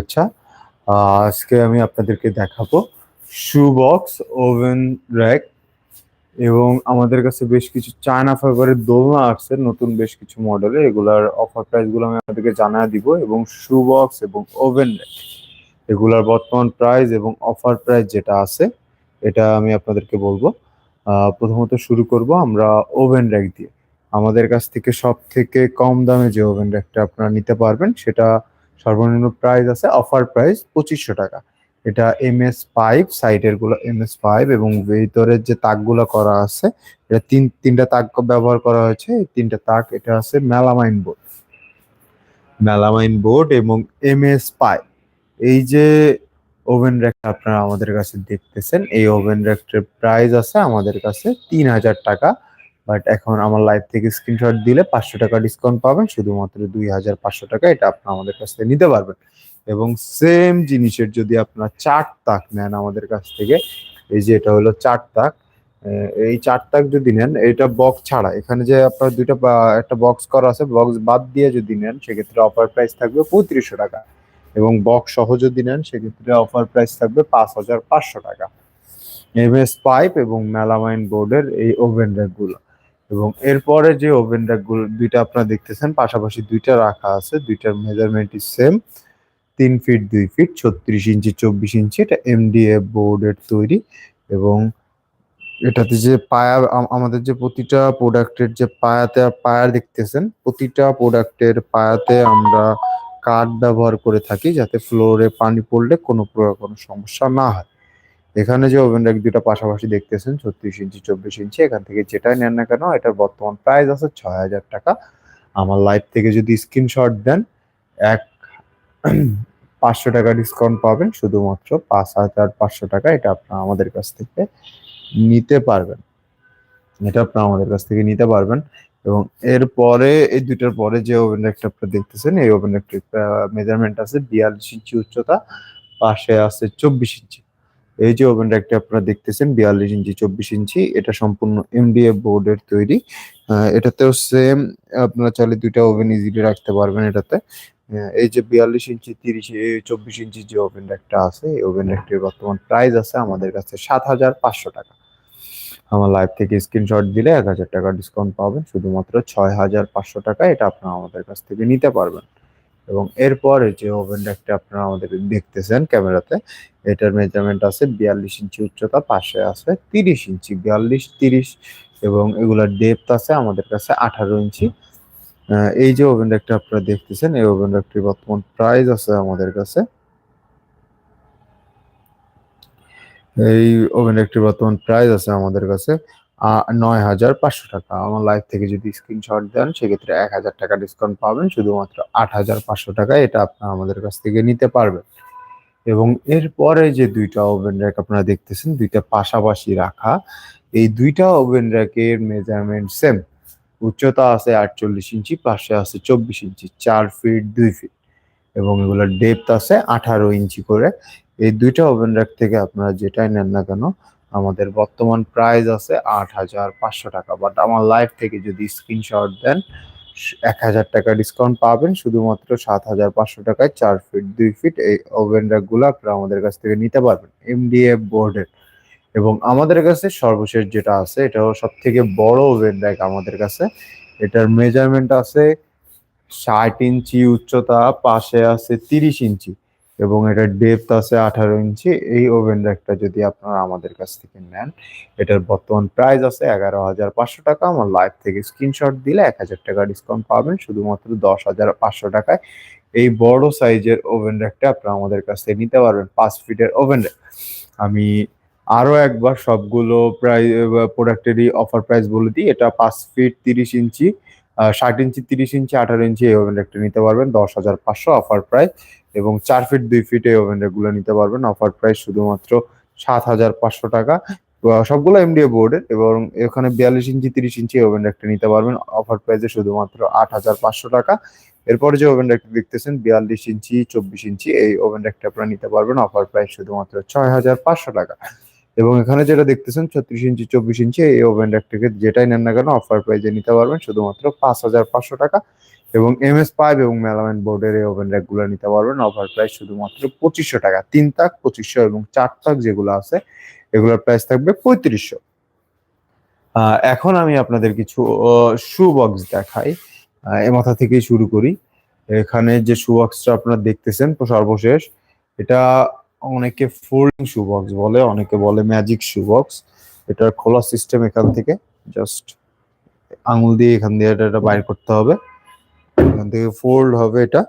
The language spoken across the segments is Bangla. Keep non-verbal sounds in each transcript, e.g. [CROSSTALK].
আচ্ছা আজকে আমি আপনাদেরকে দেখাবো শু বক্স ওভেন র্যাক এবং আমাদের কাছে বেশ কিছু চায়না ফাইবারের দোলনা আসছে নতুন বেশ কিছু মডেলে এগুলার অফার প্রাইসগুলো আমি আপনাদেরকে জানা দিব এবং শু বক্স এবং ওভেন র্যাক এগুলার বর্তমান প্রাইস এবং অফার প্রাইস যেটা আছে, এটা আমি আপনাদেরকে বলব। প্রথমত শুরু করব আমরা ওভেন র্যাক দিয়ে। আমাদের কাছ থেকে সব থেকে কম দামে যে ওভেন র্যাকটা আপনারা নিতে পারবেন, সেটা সর্বনিম্ন প্রাইস আছে অফার প্রাইস পঁচিশশো টাকা। এটা এম এস পাইপ সাইডেরগুলো এম এস পাইপ এবং ভিতরের যে তাকগুলো করা আছে, এটা তিন, তিনটা তাক ব্যবহার করা হয়েছে তিনটা তাক, এটা আছে মেলামাইন বোর্ড মেলামাইন বোর্ড এবং এম এস পাইপ এই যে ওভেন র্যাকটা আপনারা আমাদের কাছে দেখতেছেন, এই ওভেন র্যাকটার প্রাইস আছে আমাদের কাছে তিন হাজার টাকা। বাট এখন আমার লাইভ থেকে স্ক্রিনশট দিলে পাঁচশো টাকা ডিসকাউন্ট পাবেন। শুধুমাত্র দুই হাজার পাঁচশো টাকা এটা আপনারা আমাদের কাছ থেকে নিতে পারবেন। এবং সেম জিনিসের যদি আপনার চার তাক নেন আমাদের কাছ থেকে, এই যে এটা হলো চার তাক এই চার তাক যদি নেন, এটা বক্স ছাড়া, এখানে যে আপনার দুইটা একটা বক্স করা আছে বক্স বাদ দিয়ে যদি নেন, সেক্ষেত্রে অফার প্রাইস থাকবে পঁয়ত্রিশশো টাকা। এবং বক্স সহ যদি নেন, সেক্ষেত্রে অফার প্রাইস থাকবে পাঁচ হাজার পাঁচশো টাকা। এমএস পাইপ এবং মেলামাইন বোর্ডের এই ওভেন র্যাকগুলো এবং এরপরে যে ওভেন র্যাকগুলো দুইটা আপনারা দেখতেছেন, পাশাপাশি দুইটা রাখা আছে, দুইটার মেজারমেন্ট সেম তিন ফিট দুই ফিট ছত্রিশ ইঞ্চি, চব্বিশ ইঞ্চি, এটা এমডিএফ বোর্ডের তৈরি এবং এটাতে যে পায়া আমাদের যে প্রতিটা প্রোডাক্টের যে পায়াতে, পায়া দেখতেছেন, প্রতিটা প্রোডাক্টের পায়াতে আমরা কাঠ ব্যবহার করে থাকি যাতে ফ্লোরে পানি পড়লে কোনো প্রকার কোনো সমস্যা না হয়। এখানে যে ওভেন র্যাক দুটা পাশাপাশি দেখতেছেন, ছত্রিশ ইঞ্চি, চব্বিশ ইঞ্চি, এখান থেকে যেটাই নেন না কেন, এটার বর্তমান প্রাইস আছে ছয় হাজার টাকা। আমার লাইভ থেকে যদি স্ক্রিনশট দেন, এক [CLEARS THROAT] পাঁচশো টাকা ডিসকাউন্ট পাবেন, শুধুমাত্র পাঁচ হাজার পাঁচশো টাকা এটা আপনারা আমাদের কাছ থেকে নিতে পারবেন। এটা আপনারা আমাদের কাছ থেকে নিতে পারবেন। এবং এরপরে, এই দুইটার পরে যে ওভেন র্যাকটা আপনারা দেখতেছেন, এই ওভেন র্যাকটির মেজারমেন্ট আছে বিয়াল্লিশ ইঞ্চি উচ্চতা, পাশে আছে চব্বিশ ইঞ্চি। এই যে ওভেন র্যাকটা আপনারা দেখতেছেন, বিয়াল্লিশ ইঞ্চি, চব্বিশ ইঞ্চি, এটা সম্পূর্ণ এমডিএফ বোর্ডের তৈরি। এটাতেও সেম আপনারা চাইলে দুইটা ওভেন ইজিলি রাখতে পারবেন এটাতে। এই যে বিয়াল্লিশ ইঞ্চি, তিরিশ চব্বিশ ইঞ্চি যে ওভেন র্যাকটা আছে, এই ওভেন র্যাকটির বর্তমান প্রাইস আছে আমাদের কাছে সাত হাজার পাঁচশো টাকা। আমার লাইভ থেকে স্ক্রিনশট দিলে এক হাজার টাকা ডিসকাউন্ট পাবেন, শুধুমাত্র ছয় হাজার পাঁচশো টাকা এটা আপনারা আমাদের কাছ থেকে নিতে পারবেন। এবং এরপরে যে ওভেন একটা আপনারা আমাদের দেখতেছেন ক্যামেরাতে, এটার মেজারমেন্ট আছে বিয়াল্লিশ ইঞ্চি উচ্চতা, পাশে আছে তিরিশ ইঞ্চি, বিয়াল্লিশ, তিরিশ এবং এগুলার ডেপথ আছে আমাদের কাছে আঠারো ইঞ্চি। এই যে ওভেন র্যাকটা আপনারা দেখতেছেন, এই ওভেন র্যাকটির বর্তমান প্রাইস আছে আমাদের কাছে। এই ওভেন র্যাকটির বর্তমান প্রাইস আছে আমাদের কাছে নয় হাজার পাঁচশো টাকা। আমার লাইভ থেকে যদি স্ক্রিনশট দেন, সেক্ষেত্রে এক হাজার টাকা ডিসকাউন্ট পাবেন, শুধুমাত্র আট হাজার পাঁচশো টাকা। এটা আপনারা আমাদের কাছ থেকে নিতে পারবেন। এবং এরপরে যে দুইটা ওভেন র্যাক আপনারা দেখতেছেন, দুইটা পাশাপাশি রাখা, এই দুইটা ওভেন র্যাকের মেজারমেন্ট সেম উচ্চতা আছে আটচল্লিশ ইঞ্চি, পাশে আছে চব্বিশ ইঞ্চি, চার ফিট দুই ফিট এবং এগুলোর ডেপথ আছে আঠারো ইঞ্চি করে। এই দুইটা ওভেন র্যাক থেকে আপনারা যেটাই নেন না কেন আমাদের বর্তমান প্রাইস আছে আট হাজার পাঁচশো টাকা বাট আমার লাইভ থেকে যদি স্ক্রিনশট দেন, এক হাজার টাকা ডিসকাউন্ট পাবেন, শুধুমাত্র সাত হাজার পাঁচশো টাকায় চার ফিট দুই ফিট এই ওভেন র্যাকগুলো আপনারা আমাদের কাছ থেকে নিতে পারবেন এমডিএফ বোর্ডের এবং আমাদের কাছে সর্বশেষ যেটা আছে এটা সব থেকে বড় ওভেন র্যাক আমাদের কাছে, এটার মেজারমেন্ট আছে ষাট ইঞ্চি উচ্চতা, পাশে আছে তিরিশ ইঞ্চি এবং এটার ডেপথ আছে আঠারো ইঞ্চি। এই ওভেন র্যাকটা যদি আপনারা আমাদের কাছ থেকে নেন, এটার বর্তমান প্রাইস আছে এগারো হাজার পাঁচশো টাকা। আমার লাইভ থেকে স্ক্রিনশট দিলে এক হাজার টাকা ডিসকাউন্ট পাবেন। শুধুমাত্র দশ হাজার পাঁচশো টাকায় এই বড় সাইজের ওভেন র্যাকটা আপনারা আমাদের কাছ থেকে নিতে পারবেন, পাঁচ ফিটের ওভেন র্যাক আমি আরও একবার সবগুলো প্রাইস প্রোডাক্টেরই অফার প্রাইস বলে দিই। এটা পাঁচ ফিট তিরিশ ইঞ্চি। ষাট ইঞ্চি, তিরিশ ইঞ্চি, আঠারো ইঞ্চি এই ওভেন র্যাকটা নিতে পারবেন। দশ হাজার পাঁচশো অফার প্রাইস এবং চার ফিট দুই ফিট এই ওভেন র্যাকগুলো নিতে পারবেন। অফার প্রাইস শুধুমাত্র সাত হাজার পাঁচশো টাকা। সবগুলো এমডিএ বোর্ডের এবং এখানে বিয়াল্লিশ ইঞ্চি, তিরিশ ইঞ্চি ওভেন র্যাকটা নিতে পারবেন। অফার প্রাইসে শুধুমাত্র আট হাজার পাঁচশো টাকা। এরপরে যে ওভেন র্যাকটা দেখতেছেন, বিয়াল্লিশ ইঞ্চি, চব্বিশ ইঞ্চি এই ওভেন র্যাকটা আপনারা নিতে পারবেন। অফার প্রাইস শুধুমাত্র ছয় হাজার পাঁচশো টাকা। এবং এখানে যেটা দেখতেছেন, ছত্রিশ ইঞ্চি, চব্বিশ ইঞ্চি এই ওভেন র্যাক থেকে যেটাই নেন না কেন অফার প্রাইজে নিতে পারবেন। শুধুমাত্র পাঁচ হাজার পাঁচশো টাকা এবং এম এস পাইপ এবং মেলামাইন বোর্ডের এই ওভেন র্যাকগুলো নিতে পারবেন। অফার প্রাইস শুধুমাত্র পঁচিশশো টাকা। তিন তাক পঁচিশশো এবং চার তাক যেগুলো আছে, এগুলোর প্রাইস থাকবে পঁয়ত্রিশশো। এখন আমি আপনাদের কিছু শু বক্স দেখাই। এ মাথা থেকেই শুরু করি। এখানে যে শু বক্সটা আপনারা দেখতেছেন, সর্বশেষ, এটা অনেকে ফোল্ডিং শু বক্স বলে, অনেকে বলে ম্যাজিক শু বক্স এটার খোলা সিস্টেম এখান থেকে জাস্ট আঙুল দিয়ে এখান দিয়ে এটা বাইর করতে হবে। এখান থেকে ফোল্ড হবে এটা।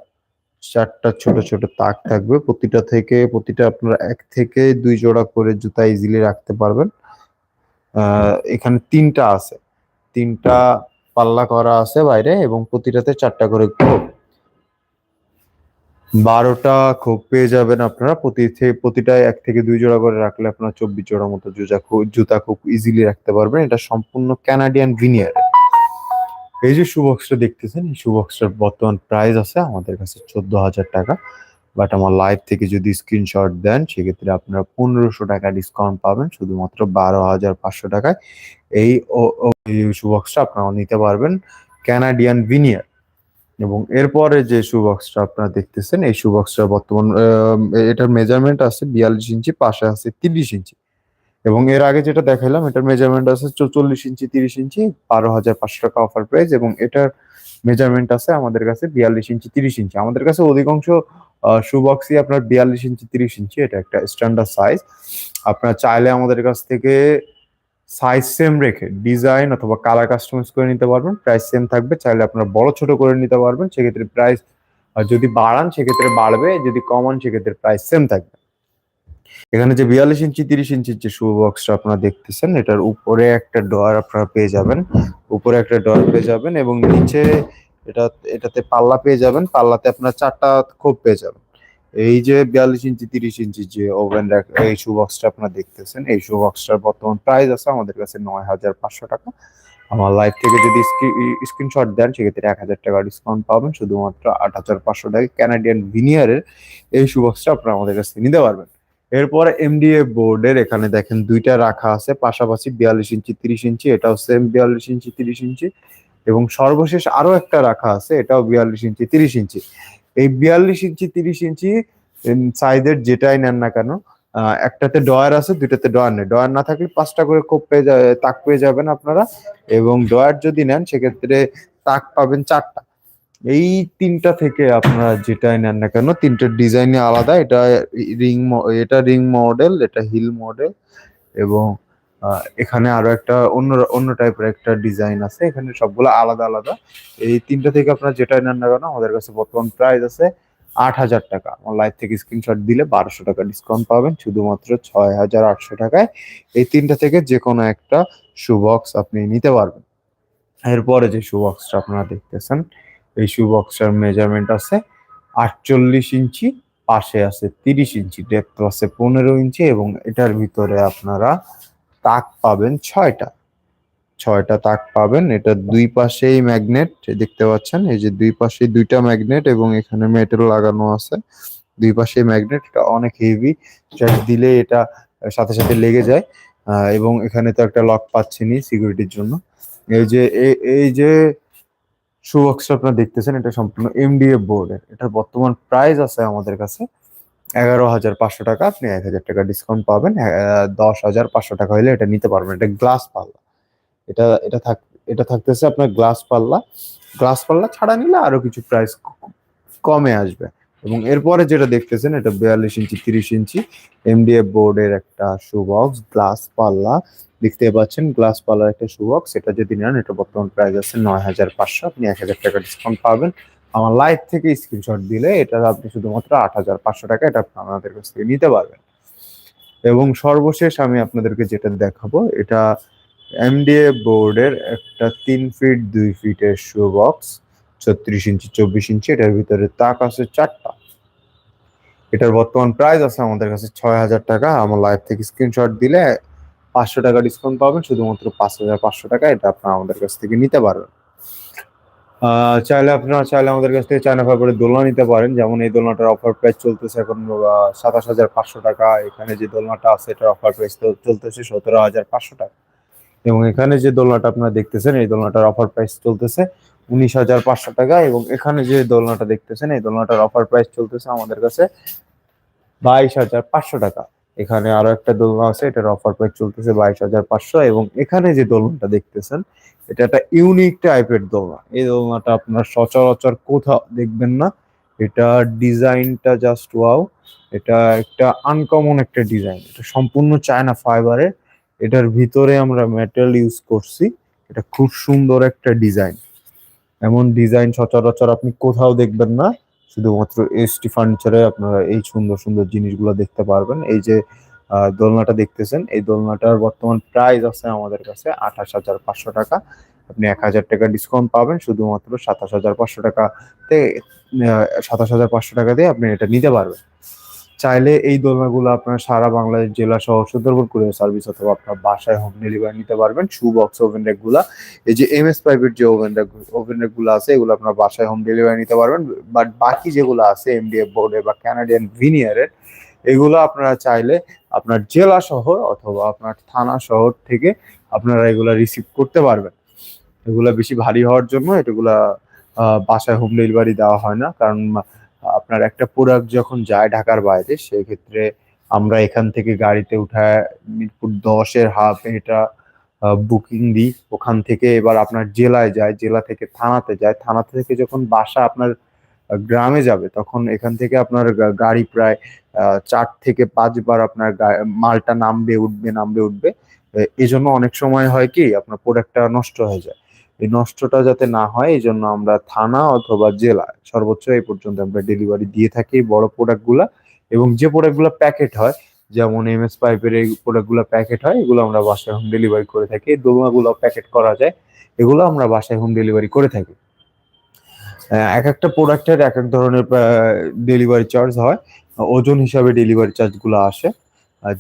চারটা ছোট ছোট তাক থাকবে। প্রতিটা থেকে, প্রতিটা আপনারা এক থেকে দুই জোড়া করে জুতা ইজিলি রাখতে পারবেন। এখানে তিনটা আছে। তিনটা পাল্লা করা আছে বাইরে এবং প্রতিটাতে চারটা করে বারোটা খোপ পেয়ে যাবেন আপনারা। প্রতি প্রতিটায় এক থেকে দুই জোড়া করে রাখলে আপনারা চব্বিশ জোড়া মতো জুতা জুতা খুব ইজিলি রাখতে পারবেন। এটা সম্পূর্ণ ক্যানাডিয়ান ভিনিয়ার এই যে শু বক্সটা দেখতেছেন, এই শুবক্সটার বর্তমান প্রাইস আছে আমাদের কাছে চোদ্দ হাজার টাকা। বাট আমার লাইভ থেকে যদি স্ক্রিনশট দেন, সেক্ষেত্রে আপনারা পনেরোশো টাকা ডিসকাউন্ট পাবেন শুধুমাত্র বারো হাজার পাঁচশো টাকায়। এই এই আপনারা নিতে পারবেন ক্যানাডিয়ান ভিনিয়ার এবং এরপরে যে শু বক্সটা আপনারা দেখতেছেন, এই শু বক্সটা বর্তমান এটার মেজারমেন্ট আছে বিয়াল্লিশ ইঞ্চি, পাশে আছে তিরিশ ইঞ্চি। এবং এর আগে যেটা দেখাইলাম, এটার মেজারমেন্ট আছে চল্লিশ ইঞ্চি, তিরিশ ইঞ্চি, বারো হাজার পাঁচশো টাকা অফার প্রাইস এবং এটার মেজারমেন্ট আছে আমাদের কাছে বিয়াল্লিশ ইঞ্চি, তিরিশ ইঞ্চি। আমাদের কাছে অধিকাংশ শু বক্সই আপনার বিয়াল্লিশ ইঞ্চি, তিরিশ ইঞ্চি, এটা একটা স্ট্যান্ডার্ড সাইজ আপনারা চাইলে আমাদের কাছ থেকে সাইজ সেম রেখে ডিজাইন অথবা কালার কাস্টমাইজ করে নিতে পারবেন। প্রাইস সেম থাকবে, চাইলে আপনারা বড় ছোট করে নিতে পারবেন। সেক্ষেত্রে প্রাইস যদি বাড়ান, সেক্ষেত্রে বাড়বে। যদি কমান, সেক্ষেত্রে প্রাইস সেম থাকবে। এখানে যে বিয়াল্লিশ ইঞ্চি, তিরিশ ইঞ্চির যে শু বক্সটা আপনারা দেখতেছেন, এটার উপরে একটা ডয়ার আপনারা পেয়ে যাবেন। উপরে একটা ডয়ার পেয়ে যাবেন এবং নিচে এটা, এটাতে পাল্লা পেয়ে যাবেন। পাল্লাতে আপনার চারটা খোপ পেয়ে যাবেন। এই যে বিয়াল্লিশ ইঞ্চি, তিরিশ ইঞ্চি যে ওভেন এই শু বক্সটা আপনারা দেখতেছেন, এই শু বক্সটার বর্তমান প্রাইস আছে আমাদের কাছে নয় হাজার পাঁচশো টাকা। আমার লাইভ থেকে যদি স্ক্রিনশট দেন, সেক্ষেত্রে এক হাজার টাকা ডিসকাউন্ট পাবেন। শুধুমাত্র আট হাজার পাঁচশো টাকা ক্যানাডিয়ান ভিনিয়ারের এই শু বক্সটা আপনারা আমাদের কাছে নিতে পারবেন। এরপরে এমডিএ বোর্ডের এখানে দেখেন দুইটা রাখা আছে, পাশাপাশি বিয়াল্লিশ ইঞ্চি, তিরিশ ইঞ্চি, এটাও সেম বিয়াল্লিশ ইঞ্চি, তিরিশ ইঞ্চি। এবং সর্বশেষ আরও একটা রাখা আছে, এটাও বিয়াল্লিশ ইঞ্চি, তিরিশ ইঞ্চি। এই বিয়াল্লিশ ইঞ্চি, তিরিশ ইঞ্চি সাইজের যেটাই নেন না কেন একটাতে ডয়ার আছে, দুইটাতে ডয়ার নেই। ডয়ার না থাকলে পাঁচটা করে কোপ পেয়ে যাবে তাক পেয়ে যাবেন আপনারা এবং ডয়ার যদি নেন, সেক্ষেত্রে তাক পাবেন চারটা। এই তিনটা থেকে আপনারা যেটাই নেন না কেন, তিনটার ডিজাইনে আলাদা। এটা রিং এটা রিং মডেল এটা হিল মডেল এবং এখানে আরও একটা অন্য অন্য টাইপের একটা ডিজাইন আছে। এখানে সবগুলো আলাদা আলাদা। এই তিনটা থেকে আপনার যেটা নেন না কেন, আমাদের কাছে বর্তমান প্রাইস আছে আট হাজার টাকা। আমার লাইভ থেকে স্ক্রিনশট দিলে বারোশো টাকা ডিসকাউন্ট পাবেন, শুধুমাত্র ছয় হাজার আটশো টাকায়। এই তিনটা থেকে যে কোনো একটা শু বক্স আপনি নিতে পারবেন। এরপরে যে শু বক্সটা আপনারা দেখতেছেন, এই শু বক্সটার মেজারমেন্ট আছে আটচল্লিশ ইঞ্চি, পাশে আছে তিরিশ ইঞ্চি ডেপথ আছে পনেরো ইঞ্চি এবং এটার ভিতরে আপনারা তাক পাবেন ছয়টা। ছয়টা তাক পাবেন। এটা দুই পাশেই ম্যাগনেট দেখতে পাচ্ছেন? এই যে দুই পাশে দুইটা ম্যাগনেট এবং এখানে মেটেল লাগানো আছে। দুই পাশে ম্যাগনেট, এটা অনেক হেভি। দিলে এটা সাথে সাথে লেগে যায়। এবং এখানে তো একটা লক পাচ্ছেনই সিকিউরিটির জন্য। এই যে এই যে শু বক্সটা আপনারা দেখতেছেন, এটা সম্পূর্ণ এমডিএফ বোর্ডের এটার বর্তমান প্রাইস আছে আমাদের কাছে এগারো হাজার পাঁচশো টাকা, আপনি এক হাজার টাকা ডিসকাউন্ট পাবেন। দশ হাজার পাঁচশো টাকা হলে এটা নিতে পারবেন। এটা গ্লাস পাল্লা। এটা এটা থাক, এটা থাকতেছে আপনার গ্লাস পাল্লা। গ্লাস পাল্লা ছাড়া নিলে আরও কিছু প্রাইস কমে আসবে। এবং এরপরে যেটা দেখতেছেন, এটা বিয়াল্লিশ ইঞ্চি, তিরিশ ইঞ্চি এমডিএফ বোর্ডের একটা শু বক্স গ্লাস পাল্লা। দেখতে পাচ্ছেন গ্লাস পাল্লার একটা শু বক্স এটা যদি নেন, এটা বর্তমান প্রাইস আছে নয় হাজার পাঁচশো। আপনি এক হাজার টাকা ডিসকাউন্ট পাবেন। আমার লাইভ থেকে স্ক্রিনশট দিলে এটা আপনি শুধুমাত্র আট হাজার পাঁচশো টাকা এটা আপনি আমাদের কাছ থেকে নিতে পারবেন। এবং সর্বশেষ আমি আপনাদেরকে যেটা দেখাবো, এটা এমডিএ বোর্ডের একটা তিন ফিট দুই ফিটের শু বক্স ছত্রিশ ইঞ্চি, চব্বিশ ইঞ্চি, এটার ভিতরে তাক আছে চারটা। এটার বর্তমান প্রাইস আছে আমাদের কাছে ছয় হাজার টাকা, আমার লাইভ থেকে স্ক্রিনশট দিলে পাঁচশো টাকা ডিসকাউন্ট পাবেন, শুধুমাত্র পাঁচ হাজার পাঁচশো টাকা এটা আপনারা আমাদের কাছ থেকে নিতে পারবেন। চাইলে আপনারা চাইলে আমাদের কাছ থেকে চায়না ফাইবারের দোলনা নিতে পারেন। যেমন এই দোলনাটার অফার প্রাইস চলতেছে এখন সাতাশ হাজার পাঁচশো টাকা। এখানে যে দোলনাটা আছে, এটার অফার প্রাইস চলতেছে সতেরো হাজার পাঁচশো টাকা। এবং এখানে যে দোলনাটা আপনারা দেখতেছেন, এই দোলনাটার অফার প্রাইস চলতেছে উনিশ হাজার পাঁচশো টাকা। এবং এখানে যে দোলনাটা দেখতেছেন, এই দোলনাটার অফার প্রাইস চলতেছে আমাদের কাছে বাইশ হাজার পাঁচশো টাকা। এখানে আরও একটা দোলনা আছে, এটার অফার প্রাইস চলতেছে বাইশ হাজার পাঁচশো এবং এখানে যে দোলনাটা দেখতেছেন, এটা একটা ইউনিক টাইপের দোলনা। এই দোলনাটা আপনার সচরাচর কোথাও দেখবেন না। এটা ডিজাইনটা জাস্ট ওয়াও এটা একটা আনকমন একটা ডিজাইন এটা সম্পূর্ণ চায়না ফাইবারের এটার ভিতরে আমরা মেটেরিয়াল ইউজ করছি। এটা খুব সুন্দর একটা ডিজাইন এমন ডিজাইন সচরাচর আপনি কোথাও দেখবেন না। শুধুমাত্র এসটি ফার্নিচারে আপনারা এই সুন্দর সুন্দর জিনিসগুলো দেখতে পারবেন। এই যে দোলনাটা দেখতেছেন, এই দোলনাটার বর্তমান প্রাইস আছে আমাদের কাছে আঠাশ হাজার পাঁচশো টাকা। আপনি এক হাজার টাকা ডিসকাউন্ট পাবেন, শুধুমাত্র সাতাশ হাজার পাঁচশো টাকাতে সাতাশ হাজার পাঁচশো টাকা দিয়ে আপনি এটা নিতে পারবেন। চাইলে এই দোলনাগুলো আপনার সারা বাংলাদেশ জেলা সহ সুন্দরবন কুরিয়ার সার্ভিস অথবা আপনার বাসায় হোম ডেলিভারি নিতে পারবেন। শু বক্স ওভেন রেকগুলা। এই যে এম এস পাইপের যে ওভেন রেক ওভেন রেকগুলো আছে এগুলো আপনার বাসায় হোম ডেলিভারি নিতে পারবেন। বাট বাকি যেগুলো আছে এমডিএফ বোর্ডের বা ক্যানাডিয়ান ভিনিয়ারের এগুলো আপনারা চাইলে আপনার জেলা শহর অথবা আপনার থানা শহর থেকে আপনারা এগুলো রিসিভ করতে পারবেন। এগুলো বেশি ভারী হওয়ার জন্য আহ, বাসায় হোম ডেলিভারি দেওয়া হয় না। কারণ আপনার একটা প্রোডাক্ট যখন যায় ঢাকার বাইরে, সেক্ষেত্রে আমরা এখান থেকে গাড়িতে উঠায় মিরপুর দশের হাফ এটা বুকিং দিই। ওখান থেকে এবার আপনার জেলায় যায়, জেলা থেকে থানাতে যায়। থানা থেকে যখন বাসা আপনার গ্রামে যাবে, তখন এখান থেকে আপনার গাড়ি প্রায় চার থেকে পাঁচবার আপনার মালটা নামবে, উঠবে নামবে, উঠবে। এ- এই জন্য অনেক সময় হয় কি, আপনার প্রোডাক্টটা নষ্ট হয়ে যায়। এই নষ্টটা যাতে না হয়, এই জন্য আমরা থানা অথবা জেলা সর্বোচ্চ এই পর্যন্ত আমরা ডেলিভারি দিয়ে থাকি বড় প্রোডাক্টগুলা এবং যে প্রোডাক্টগুলো প্যাকেট হয়, যেমন এম এস পাইপের এই প্রোডাক্টগুলো প্যাকেট হয়, এগুলো আমরা বাসায় হোম ডেলিভারি করে থাকি। দোলনাগুলো প্যাকেট করা যায়, এগুলো আমরা বাসায় হোম ডেলিভারি করে থাকি। এক একটা প্রোডাক্টের এক এক ধরনের ডেলিভারি চার্জ হয়। ওজন হিসাবে ডেলিভারি চার্জগুলো আসে।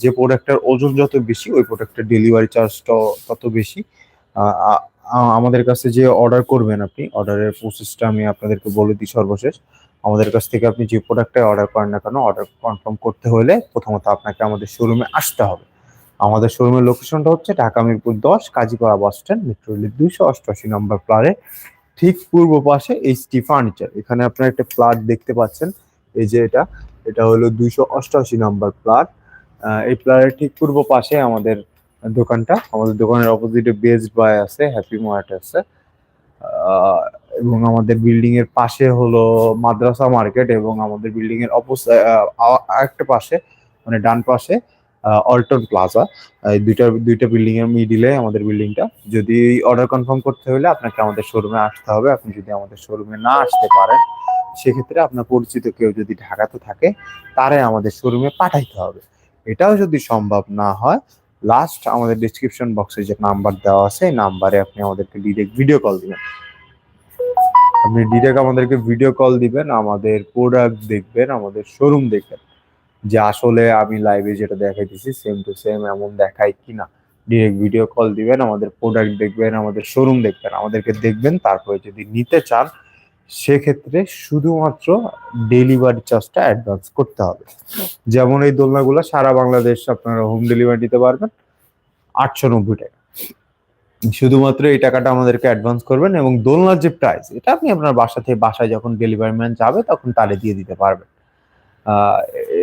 যে প্রোডাক্টের ওজন যত বেশি, ওই প্রোডাক্টের ডেলিভারি চার্জটা তত বেশি। আমাদের কাছে যে অর্ডার করবেন আপনি অর্ডারের প্রসেসটা আমি আপনাদেরকে বলে দিই সর্বশেষ। আমাদের কাছ থেকে আপনি যে প্রোডাক্টটাই অর্ডার করেন না কেন অর্ডার কনফার্ম করতে হলে প্রথমত আপনাকে আমাদের শোরুমে আসতে হবে। আমাদের শোরুমের লোকেশনটা হচ্ছে ঢাকা মিরপুর দশ, কাজীপাড়া বাস স্ট্যান্ড মেট্রো রেলের দুইশো অষ্টআশি নম্বর প্লারে ঠিক পূর্ব পাশে এইচটি ফার্নিচার এখানে আপনারা একটা প্লাট দেখতে পাচ্ছেন। এই যে এটা এটা হলো দুইশো অষ্টআশি নম্বর প্লাট এই প্লাটের ঠিক পূর্ব পাশে আমাদের দোকানটা। আমাদের দোকানের অপোজিটে বেস্ট বাই আছে হ্যাপি মার্ট আছে। এবং আমাদের বিল্ডিং এর পাশে হলো মাদ্রাসা মার্কেট এবং আমাদের বিল্ডিং এর আরেকটা পাশে মানে ডান পাশে অল্টন প্লাজা এই দুইটা দুইটা বিল্ডিং এর মিডিলে আমাদের বিল্ডিংটা যদি অর্ডার কনফার্ম করতে হলে আপনাকে আমাদের শোরুমে আসতে হবে। আপনি যদি আমাদের শোরুমে না আসতে পারেন, সেক্ষেত্রে আপনার পরিচিত কেউ যদি ঢাকাতে থাকে তারে আমাদের শোরুমে পাঠাইতে হবে। এটাও যদি সম্ভব না হয় লাস্ট আমাদের ডিসক্রিপশন বক্সে যে নাম্বার দেওয়া আছে, এই নাম্বারে আপনি আমাদেরকে ডিরেক্ট ভিডিও কল দিবেন। আপনি ডিরেক্ট আমাদেরকে ভিডিও কল দিবেন, আমাদের প্রোডাক্ট দেখবেন, আমাদের শোরুম দেখবেন, যে আসলে আমি লাইভে যেটা দেখাইতেছি সেম টু সেম এমন দেখাই কিনা। ডিরেক্ট ভিডিও কল দিবেন, আমাদের প্রোডাক্ট দেখবেন, আমাদের শোরুম দেখবেন, আমাদেরকে দেখবেন, তারপরে যদি নিতে চান সেক্ষেত্রে শুধুমাত্র ডেলিভারি চার্জটা অ্যাডভান্স করতে হবে। যেমন এই দোলনাগুলো সারা বাংলাদেশ আপনারা হোম ডেলিভারি দিতে পারবেন, আটশো নব্বই টাকা। শুধুমাত্র এই টাকাটা আমাদেরকে অ্যাডভান্স করবেন এবং দোলনার যে প্রাইস এটা আপনি আপনার বাসা থেকে বাসায় যখন ডেলিভারি ম্যান যাবে তখন তারে দিয়ে দিতে পারবেন।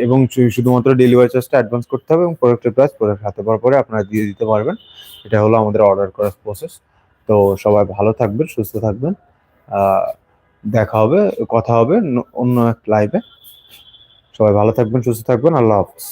এবং শুধুমাত্র ডেলিভারি চার্জটা অ্যাডভান্স করতে হবে এবং প্রোডাক্টের প্রাইস প্রোডাক্ট হাতে পাওয়ার পরে আপনারা দিয়ে দিতে পারবেন। এটা হলো আমাদের অর্ডার করার প্রসেস তো সবাই ভালো থাকবেন, সুস্থ থাকবেন। দেখা হবে কথা হবে অন্য এক লাইভে সবাই ভালো থাকবেন সুস্থ থাকবেন আল্লাহ হাফিজ।